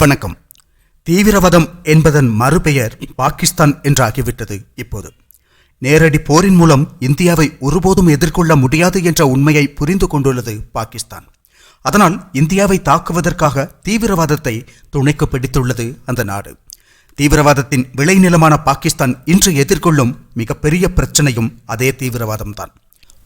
வணக்கம். தீவிரவாதம் என்பதன் மறுபெயர் பாகிஸ்தான் என்றாகிவிட்டது இப்போது. நேரடி போரின் மூலம் இந்தியாவை ஒருபோதும் எதிர்கொள்ள முடியாது என்ற உண்மையை புரிந்து கொண்டுள்ளது பாகிஸ்தான். அதனால் இந்தியாவை தாக்குவதற்காக தீவிரவாதத்தை துணைக்கு பிடித்துள்ளது அந்த நாடு. தீவிரவாதத்தின் விளைநிலமான பாகிஸ்தான் இன்று எதிர்கொள்ளும் மிகப்பெரிய பிரச்சனையும் அதே தீவிரவாதம்தான்.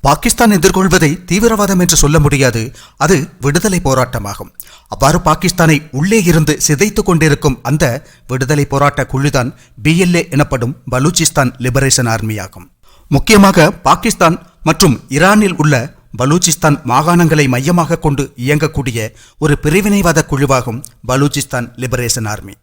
பாகிஸ்தான் எதிர்கொள்வதை தீவிரவாதம் என்று சொல்ல முடியாது. அது விடுதலை போராட்டமாகும். அவ்வாறு பாகிஸ்தானை உள்ளே இருந்து சிதைத்துக் கொண்டிருக்கும் அந்த விடுதலை போராட்ட குழுதான் பிஎல்ஏ எனப்படும் பலூச்சிஸ்தான் லிபரேஷன் ஆர்மியாகும் முக்கியமாக பாகிஸ்தான் மற்றும் ஈரானில் உள்ள பலூச்சிஸ்தான் மாகாணங்களை மையமாக கொண்டு இயங்கக்கூடிய ஒரு பிரிவினைவாத குழுவாகும் பலூச்சிஸ்தான் லிபரேஷன் ஆர்மி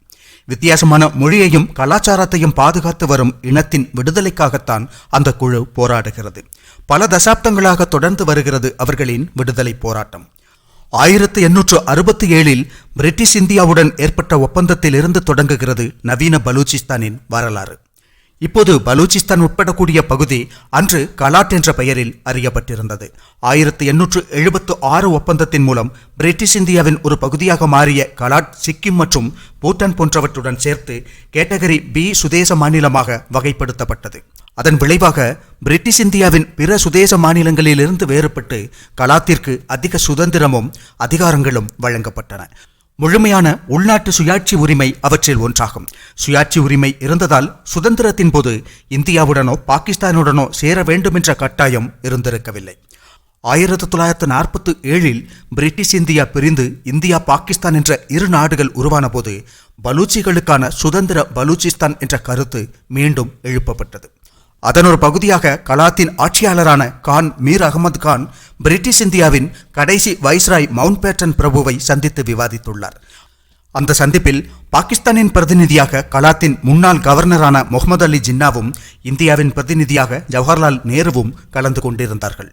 வித்தியாசமான மொழியையும் கலாச்சாரத்தையும் பாதுகாத்து வரும் இனத்தின் விடுதலைக்காகத்தான் அந்த குழு போராடுகிறது. பல தசாப்தங்களாக தொடர்ந்து வருகிறது அவர்களின் விடுதலை போராட்டம். ஆயிரத்து எண்ணூற்று அறுபத்தி ஏழில் பிரிட்டிஷ் இந்தியாவுடன் ஏற்பட்ட ஒப்பந்தத்தில் இருந்து தொடங்குகிறது நவீன பலூச்சிஸ்தானின் வரலாறு. இப்போது பலூச்சிஸ்தான் உட்படக்கூடிய பகுதி அன்று கலாட் என்ற பெயரில் அறியப்பட்டிருந்தது. ஆயிரத்து எண்ணூற்று எழுபத்து ஆறு ஒப்பந்தத்தின் மூலம் பிரிட்டிஷ் இந்தியாவின் ஒரு பகுதியாக மாறிய கலாட் சிக்கிம் மற்றும் பூட்டான் போன்றவற்றுடன் சேர்த்து கேட்டகரி பி சுதேச மாநிலமாக வகைப்படுத்தப்பட்டது. அதன் விளைவாக பிரிட்டிஷ் இந்தியாவின் பிற சுதேச மாநிலங்களிலிருந்து வேறுபட்டு கலாத்திற்கு அதிக சுதந்திரமும் அதிகாரங்களும் வழங்கப்பட்டன. முழுமையான உள்நாட்டு சுயாட்சி உரிமை அவற்றில் ஒன்றாகும். சுயாட்சி உரிமை இருந்ததால் சுதந்திரத்தின் போது இந்தியாவுடனோ பாகிஸ்தானுடனோ சேர வேண்டுமென்ற கட்டாயம் இருந்திருக்கவில்லை. ஆயிரத்தி தொள்ளாயிரத்து நாற்பத்தி ஏழில் பிரிட்டிஷ் இந்தியா பிரிந்து இந்தியா பாகிஸ்தான் என்ற இரு நாடுகள் உருவான போது பலூச்சிகளுக்கான சுதந்திர பலூச்சிஸ்தான் என்ற கருத்து மீண்டும் எழுப்பப்பட்டது. அதன் ஒரு பகுதியாக கலாத்தின் ஆட்சியாளரான கான் மீர் அகமது கான் பிரிட்டிஷ் இந்தியாவின் கடைசி வைஸ்ராய் மவுண்ட் பேட்டன் பிரபுவை சந்தித்து விவாதித்துள்ளார். அந்த சந்திப்பில் பாகிஸ்தானின் பிரதிநிதியாக கலாத்தின் முன்னாள் கவர்னரான முகமது அலி ஜின்னாவும் இந்தியாவின் பிரதிநிதியாக ஜவஹர்லால் நேருவும் கலந்து கொண்டிருந்தார்கள்.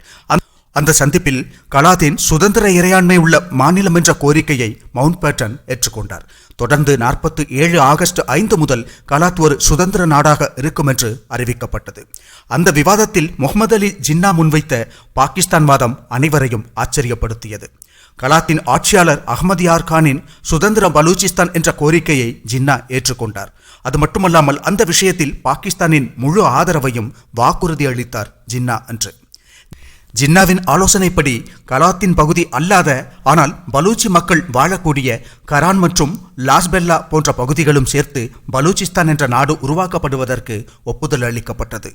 அந்த- சந்திப்பில் கலாத்தின் சுதந்திர இறையாண்மை உள்ள மாநிலம் என்ற கோரிக்கையை மவுண்ட் பேட்டன் ஏற்றுக்கொண்டார். தொடர்ந்து நாற்பத்தி ஏழு ஆகஸ்ட் ஐந்து முதல் கலாத் ஒரு சுதந்திர நாடாக இருக்கும் என்று அறிவிக்கப்பட்டது. அந்த விவாதத்தில் முகமது அலி ஜின்னா முன்வைத்த பாகிஸ்தான் வாதம் அனைவரையும் ஆச்சரியப்படுத்தியது. கலாத்தின் ஆட்சியாளர் அகமது யார்கானின் சுதந்திர பலூச்சிஸ்தான் என்ற கோரிக்கையை ஜின்னா ஏற்றுக்கொண்டார். அது மட்டுமல்லாமல் அந்த விஷயத்தில் பாகிஸ்தானின் முழு ஆதரவையும் வாக்குறுதி அளித்தார் ஜின்னா அன்று. ஜின்னாவின் ஆலோசனைப்படி கலாத்தின் பகுதி அல்லாத ஆனால் பலூச்சி மக்கள் வாழக்கூடிய கரான் மற்றும் லாஸ்பெல்லா போன்ற பகுதிகளும் சேர்த்து பலூச்சிஸ்தான் என்ற நாடு உருவாக்கப்படுவதற்கு ஒப்புதல் அளிக்கப்பட்டது.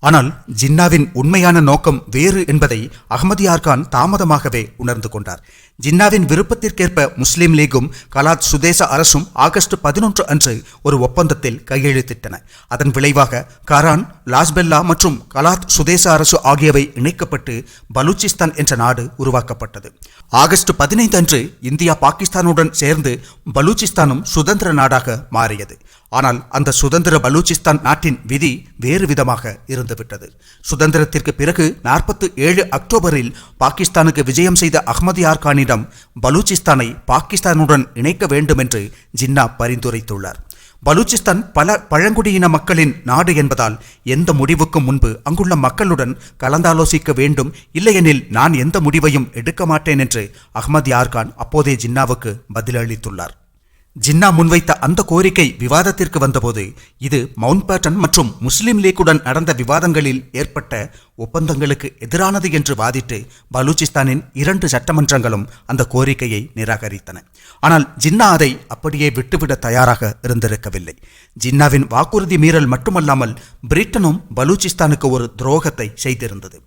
ஆனால் ஜின்னாவின் உண்மையான நோக்கம் வேறு என்பதை அகமதியார் கான் தாமதமாகவே உணர்ந்து கொண்டார். ஜின்னாவின் விருப்பத்திற்கேற்ப முஸ்லீம் லீகும் கலாத் சுதேச அரசும் ஆகஸ்ட் பதினொன்று அன்று ஒரு ஒப்பந்தத்தில் கையெழுத்திட்டன. அதன் விளைவாக கரான் லாஸ்பெல்லா மற்றும் கலாத் சுதேச அரசு ஆகியவை இணைக்கப்பட்டு பலூச்சிஸ்தான் என்ற நாடு உருவாக்கப்பட்டது. ஆகஸ்ட் பதினைந்து அன்று இந்தியா பாகிஸ்தானுடன் சேர்ந்து பலூச்சிஸ்தானும் சுதந்திர நாடாக மாறியது. ஆனால் அந்த சுதந்திர பலூச்சிஸ்தான் நாட்டின் விதி வேறு விதமாக இருந்துவிட்டது. சுதந்திரத்திற்கு பிறகு நாற்பத்து ஏழு அக்டோபரில் பாகிஸ்தானுக்கு விஜயம் செய்த அஹ்மது யார் கானிடம் பலூச்சிஸ்தானை பாகிஸ்தானுடன் இணைக்க வேண்டும் என்று ஜின்னா பரிந்துரைத்துள்ளார். பலூச்சிஸ்தான் பல பழங்குடியின மக்களின் நாடு என்பதால் எந்த முடிவுக்கும் முன்பு அங்குள்ள மக்களுடன் கலந்தாலோசிக்க வேண்டும். இல்லையெனில் நான் எந்த முடிவையும் எடுக்க மாட்டேன் என்று அஹ்மத் யார்கான் அப்போதே ஜின்னாவுக்கு பதிலளித்துள்ளார். ஜின்னா முன்வைத்த அந்த கோரிக்கை விவாதத்திற்கு வந்தபோது இது மவுண்ட் பேட்டன் மற்றும் முஸ்லிம் லீக்குடன் நடந்த விவாதங்களில் ஏற்பட்ட ஒப்பந்தங்களுக்கு எதிரானது என்று வாதிட்டு பலூச்சிஸ்தானின் இரண்டு சட்டமன்றங்களும் அந்த கோரிக்கையை நிராகரித்தன. ஆனால் ஜின்னா அதை அப்படியே விட்டுவிட தயாராக இருந்திருக்கவில்லை. ஜின்னாவின் வாக்குறுதி மீறல் மட்டுமல்லாமல் பிரிட்டனும் பலூச்சிஸ்தானுக்கு ஒரு துரோகத்தை செய்திருந்தது.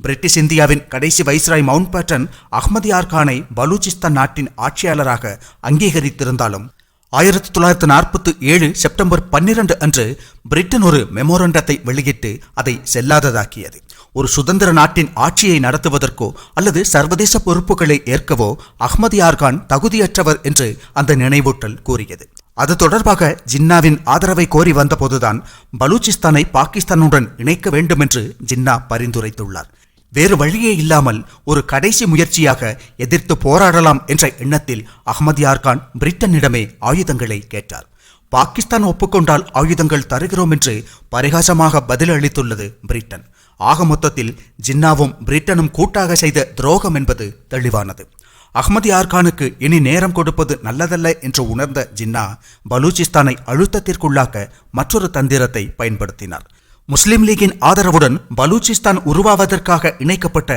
பிரிட்டிஷ் இந்தியாவின் கடைசி வைஸ்ராய் மவுண்ட் பேட்டன் அஹ்மது யார் கானை பலூச்சிஸ்தான் நாட்டின் ஆட்சியாளராக அங்கீகரித்திருந்தாலும் ஆயிரத்தி தொள்ளாயிரத்தி நாற்பத்தி ஏழு செப்டம்பர் பன்னிரண்டு அன்று பிரிட்டன் ஒரு மெமோரண்டத்தை வெளியிட்டு அதை செல்லாததாக்கியது. ஒரு சுதந்திர நாட்டின் ஆட்சியை நடத்துவதற்கோ அல்லது சர்வதேச பொறுப்புகளை ஏற்கவோ அஹ்மது யார்கான் தகுதியற்றவர் என்று அந்த நினைவூட்டல் கூறியது. அது தொடர்பாக ஜின்னாவின் ஆதரவை கோரி வந்தபோதுதான் பலூச்சிஸ்தானை பாகிஸ்தானுடன் இணைக்க வேண்டும் என்று ஜின்னா பரிந்துரைத்துள்ளார். வேறு வழியே இல்லாமல் ஒரு கடைசி முயற்சியாக எதிர்த்து போராடலாம் என்ற எண்ணத்தில் அஹ்மத் யார்கான் பிரிட்டனிடமே ஆயுதங்களை கேட்டார். பாகிஸ்தான் ஒப்புக்கொண்டால் ஆயுதங்கள் தருகிறோம் என்று பரிகாசமாக பதிலளித்துள்ளது பிரிட்டன். ஆக மொத்தத்தில் ஜின்னாவும் பிரிட்டனும் கூட்டாக செய்த துரோகம் என்பது தெளிவானது. அஹ்மதியார் கானுக்கு இனி நேரம் கொடுப்பது நல்லதல்ல என்று உணர்ந்த ஜின்னா பலூச்சிஸ்தானை அழுத்தத்திற்குள்ளாக்க மற்றொரு தந்திரத்தை பயன்படுத்தினார். முஸ்லிம் லீகின் ஆதரவுடன் பலூச்சிஸ்தான் உருவாவதற்காக இணைக்கப்பட்ட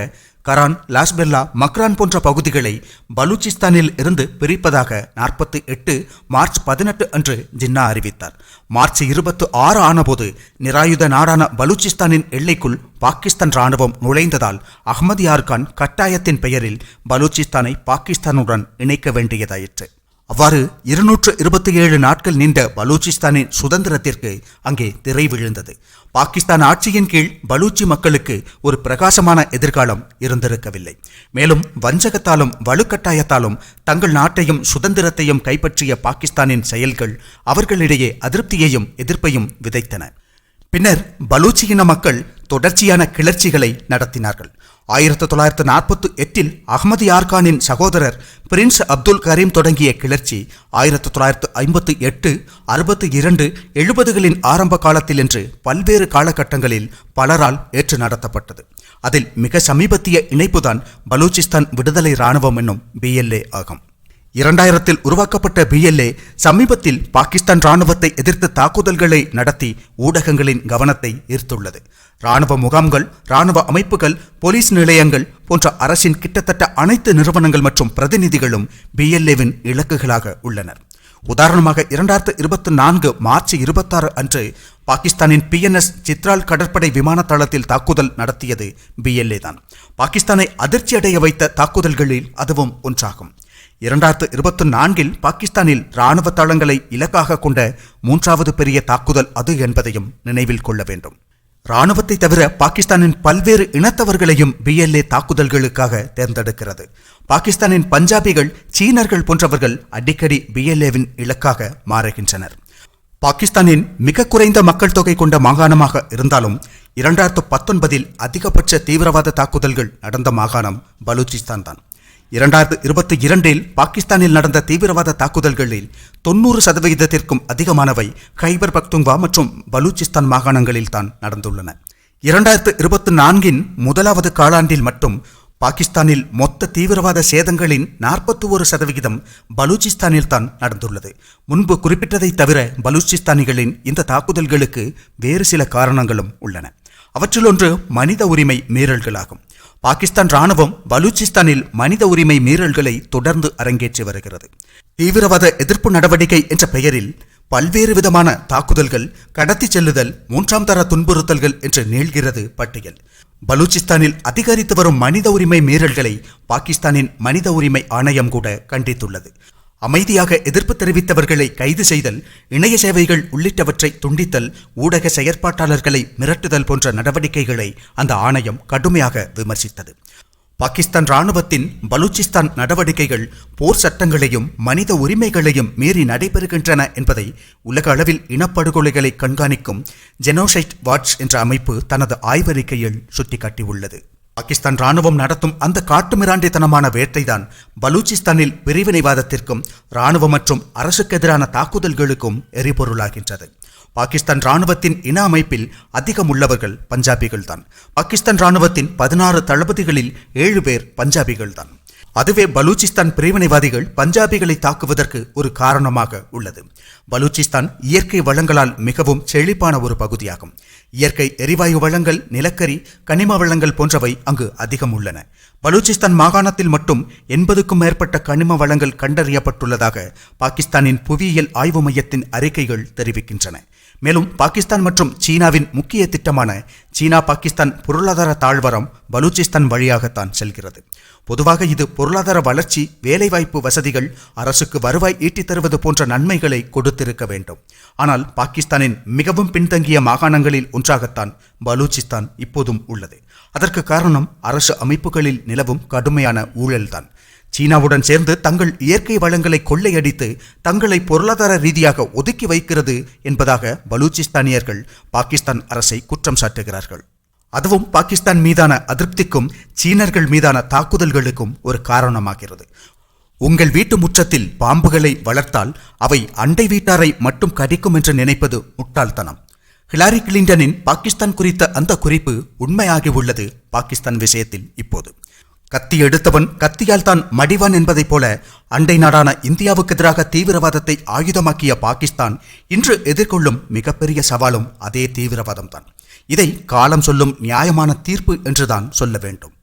கரான் லாஸ்பெல்லா மக்ரான் போன்ற பகுதிகளை பலூச்சிஸ்தானில் இருந்து பிரிப்பதாக நாற்பத்தி எட்டு மார்ச் பதினெட்டு அன்று ஜின்னா அறிவித்தார். மார்ச் இருபத்து ஆறு ஆனபோது நிராயுத நாடான பலூச்சிஸ்தானின் எல்லைக்குள் பாகிஸ்தான் ராணுவம் நுழைந்ததால் அஹ்மதியார் கான் கட்டாயத்தின் பெயரில் பலூச்சிஸ்தானை பாகிஸ்தானுடன் இணைக்க வேண்டியதாயிற்று. அவ்வாறு இருநூற்று இருபத்தி ஏழு நாட்கள் நீண்ட பலூச்சிஸ்தானின் சுதந்திரத்திற்கு அங்கே திரை விழுந்தது. பாகிஸ்தான் ஆட்சியின் கீழ் பலூச்சி மக்களுக்கு ஒரு பிரகாசமான எதிர்காலம் இருந்திருக்கவில்லை. மேலும் வஞ்சகத்தாலும் வலுக்கட்டாயத்தாலும் தங்கள் நாட்டையும் சுதந்திரத்தையும் கைப்பற்றிய பாகிஸ்தானின் செயல்கள் அவர்களிடையே அதிருப்தியையும் எதிர்ப்பையும் விதைத்தன. பின்னர் பலூச்சி இன மக்கள் தொடர்ச்சியான கிளர்ச்சிகளை நடத்தினார்கள். ஆயிரத்தி தொள்ளாயிரத்து நாற்பத்தி எட்டில் அகமது யார்கானின் சகோதரர் பிரின்ஸ் அப்துல் கரீம் தொடங்கிய கிளர்ச்சி ஆயிரத்தி தொள்ளாயிரத்து ஐம்பத்தி எட்டு அறுபத்தி இரண்டு எழுபதுகளின் ஆரம்ப காலத்தில் என்று பல்வேறு காலகட்டங்களில் பலரால் ஏற்று நடத்தப்பட்டது. அதில் மிக சமீபத்திய இணைப்புதான் பலூச்சிஸ்தான் விடுதலை இராணுவம் என்னும் பிஎல்ஏ ஆகும். இரண்டாயிரத்தில் உருவாக்கப்பட்ட பிஎல்ஏ சமீபத்தில் பாகிஸ்தான் ராணுவத்தை எதிர்த்து தாக்குதல்களை நடத்தி ஊடகங்களின் கவனத்தை ஈர்த்துள்ளது. ராணுவ முகாம்கள் ராணுவ அமைப்புகள் போலீஸ் நிலையங்கள் போன்ற அரசின் கிட்டத்தட்ட அனைத்து நிறுவனங்கள் மற்றும் பிரதிநிதிகளும் பிஎல்ஏவின் இலக்குகளாக உள்ளனர். உதாரணமாக இரண்டாயிரத்து இருபத்தி நான்கு மார்ச் இருபத்தாறு அன்று பாகிஸ்தானின் பிஎன்எஸ் சித்ரால் கடற்படை விமான தளத்தில் தாக்குதல் நடத்தியது பிஎல்ஏ தான். பாகிஸ்தானை அதிர்ச்சியடைய வைத்த தாக்குதல்களில் அதுவும் ஒன்றாகும். இரண்டாயிரத்து இருபத்தி நான்கில் பாகிஸ்தானில் இராணுவ தளங்களை இலக்காக கொண்ட மூன்றாவது பெரிய தாக்குதல் அது என்பதையும் நினைவில் கொள்ள வேண்டும். இராணுவத்தை தவிர பாகிஸ்தானின் பல்வேறு இனத்தவர்களையும் பிஎல்ஏ தாக்குதல்களுக்காக தேர்ந்தெடுக்கிறது. பாகிஸ்தானின் பஞ்சாபிகள் சீனர்கள் போன்றவர்கள் அடிக்கடி பிஎல்ஏவின் இலக்காக மாறுகின்றனர். பாகிஸ்தானின் மிக குறைந்த மக்கள் தொகை கொண்ட மாகாணமாக இருந்தாலும் இரண்டாயிரத்து பத்தொன்பதில் அதிகபட்ச தீவிரவாத தாக்குதல்கள் நடந்த மாகாணம் பலூச்சிஸ்தான் தான். இரண்டாயிரத்து இருபத்தி இரண்டில் பாகிஸ்தானில் நடந்த தீவிரவாத தாக்குதல்களில் தொன்னூறு சதவிகிதத்திற்கும் அதிகமானவை கைபர் பக்துங்வா மற்றும் பலூச்சிஸ்தான் மாகாணங்களில் தான் நடந்துள்ளன. இரண்டாயிரத்து இருபத்தி நான்கின் முதலாவது காலாண்டில் மட்டும் பாகிஸ்தானில் மொத்த தீவிரவாத சேதங்களின் நாற்பத்தி ஒரு சதவிகிதம் பலூச்சிஸ்தானில் தான் நடந்துள்ளது. முன்பு குறிப்பிட்டதை தவிர பலூச்சிஸ்தானிகளின் இந்த தாக்குதல்களுக்கு வேறு சில காரணங்களும் உள்ளன. அவற்றில் ஒன்று மனித உரிமை மீறல்களாகும். பாகிஸ்தான் ராணுவம் பலூச்சிஸ்தானில் மனித உரிமை மீறல்களை தொடர்ந்து அரங்கேற்றி வருகிறது. தீவிரவாத எதிர்ப்பு நடவடிக்கை என்ற பெயரில் பல்வேறு விதமான தாக்குதல்கள் கடத்தி செல்லுதல் மூன்றாம் தர துன்புறுத்தல்கள் என்று நீள்கிறது பட்டியல். பலூச்சிஸ்தானில் அதிகரித்து வரும் மனித உரிமை மீறல்களை பாகிஸ்தானின் மனித உரிமை ஆணையம் கூட கண்டித்துள்ளது. அமைதியாக எதிர்ப்பு தெரிவித்தவர்களை கைது செய்தல் இணைய சேவைகள் உள்ளிட்டவற்றை துண்டித்தல் ஊடக செயற்பாட்டாளர்களை மிரட்டுதல் போன்ற நடவடிக்கைகளை அந்த ஆணையம் கடுமையாக விமர்சித்தது. பாகிஸ்தான் ராணுவத்தின் பலூச்சிஸ்தான் நடவடிக்கைகள் போர் சட்டங்களையும் மனித உரிமைகளையும் மீறி நடைபெறுகின்றன என்பதை உலக அளவில் இனப்படுகொலைகளை கண்காணிக்கும் ஜெனோசைட் வாட்ச் என்ற அமைப்பு தனது ஆய்வறிக்கையில் சுட்டிக்காட்டியுள்ளது. பாகிஸ்தான் ராணுவம் நடத்தும் அந்த காட்டுமிராண்டித்தனமான வேட்டைதான் பலூச்சிஸ்தானில் பிரிவினைவாதத்திற்கும் ராணுவ மற்றும் அரசுக்கு எதிரான தாக்குதல்களுக்கும் எரிபொருளாகின்றது. பாகிஸ்தான் ராணுவத்தின் இன அமைப்பில் அதிகம் உள்ளவர்கள் பஞ்சாபிகள்தான். பாகிஸ்தான் ராணுவத்தின் பதினாறு தளபதிகளில் ஏழு பேர் பஞ்சாபிகள்தான். அதுவே பலூச்சிஸ்தான் பிரிவினைவாதிகள் பஞ்சாபிகளை தாக்குவதற்கு ஒரு காரணமாக உள்ளது. பலூச்சிஸ்தான் இயற்கை வளங்களால் மிகவும் செழிப்பான ஒரு பகுதியாகும். இயற்கை எரிவாயு வளங்கள் நிலக்கரி கனிம வளங்கள் போன்றவை அங்கு அதிகம் உள்ளன. பலூச்சிஸ்தான் மாகாணத்தில் மட்டும் எண்பதுக்கும் மேற்பட்ட கனிம வளங்கள் கண்டறியப்பட்டுள்ளதாக பாகிஸ்தானின் புவியியல் ஆய்வு மையத்தின் அறிக்கைகள் தெரிவிக்கின்றன. மேலும் பாகிஸ்தான் மற்றும் சீனாவின் முக்கிய திட்டமான சீனா பாகிஸ்தான் பொருளாதார தாழ்வரம் பலூச்சிஸ்தான் வழியாகத்தான் செல்கிறது. பொதுவாக இது பொருளாதார வளர்ச்சி வேலைவாய்ப்பு வசதிகள் அரசுக்கு வருவாய் ஈட்டித் தருவது போன்ற நன்மைகளை கொடுத்திருக்க வேண்டும். ஆனால் பாகிஸ்தானின் மிகவும் பின்தங்கிய மாகாணங்களில் ஒன்றாகத்தான் பலூச்சிஸ்தான் இப்போதும் உள்ளது. அதற்கு காரணம் அரசு அமைப்புகளில் நிலவும் கடுமையான ஊழல்தான். சீனாவுடன் சேர்ந்து தங்கள் இயற்கை வளங்களை கொள்ளையடித்து தங்களை பொருளாதார ரீதியாக ஒதுக்கி வைக்கிறது என்பதாக பலூச்சிஸ்தானியர்கள் பாகிஸ்தான் அரசை குற்றம் சாட்டுகிறார்கள். அதுவும் பாகிஸ்தான் மீதான அதிருப்திக்கும் சீனர்கள் மீதான தாக்குதல்களுக்கும் ஒரு காரணமாகிறது. உங்கள் வீட்டு முற்றத்தில் பாம்புகளை வளர்த்தால் அவை அண்டை வீட்டாரை மட்டும் கடிக்கும் என்று நினைப்பது முட்டாள்தனம். ஹிலாரி கிளின்டனின் பாகிஸ்தான் குறித்த அந்த குறிப்பு உண்மையாகி உள்ளது பாகிஸ்தான் விஷயத்தில் இப்போது. கத்தி எடுத்தவன் கத்தியால் தான் மடிவான் என்பதைப் போல அண்டை நாடான இந்தியாவுக்கு எதிராக தீவிரவாதத்தை ஆயுதமாக்கிய பாகிஸ்தான் இன்று எதிர்கொள்ளும் மிகப்பெரிய சவாலும் அதே தீவிரவாதம்தான். இதை காலம் சொல்லும் நியாயமான தீர்ப்பு என்றுதான் சொல்ல வேண்டும்.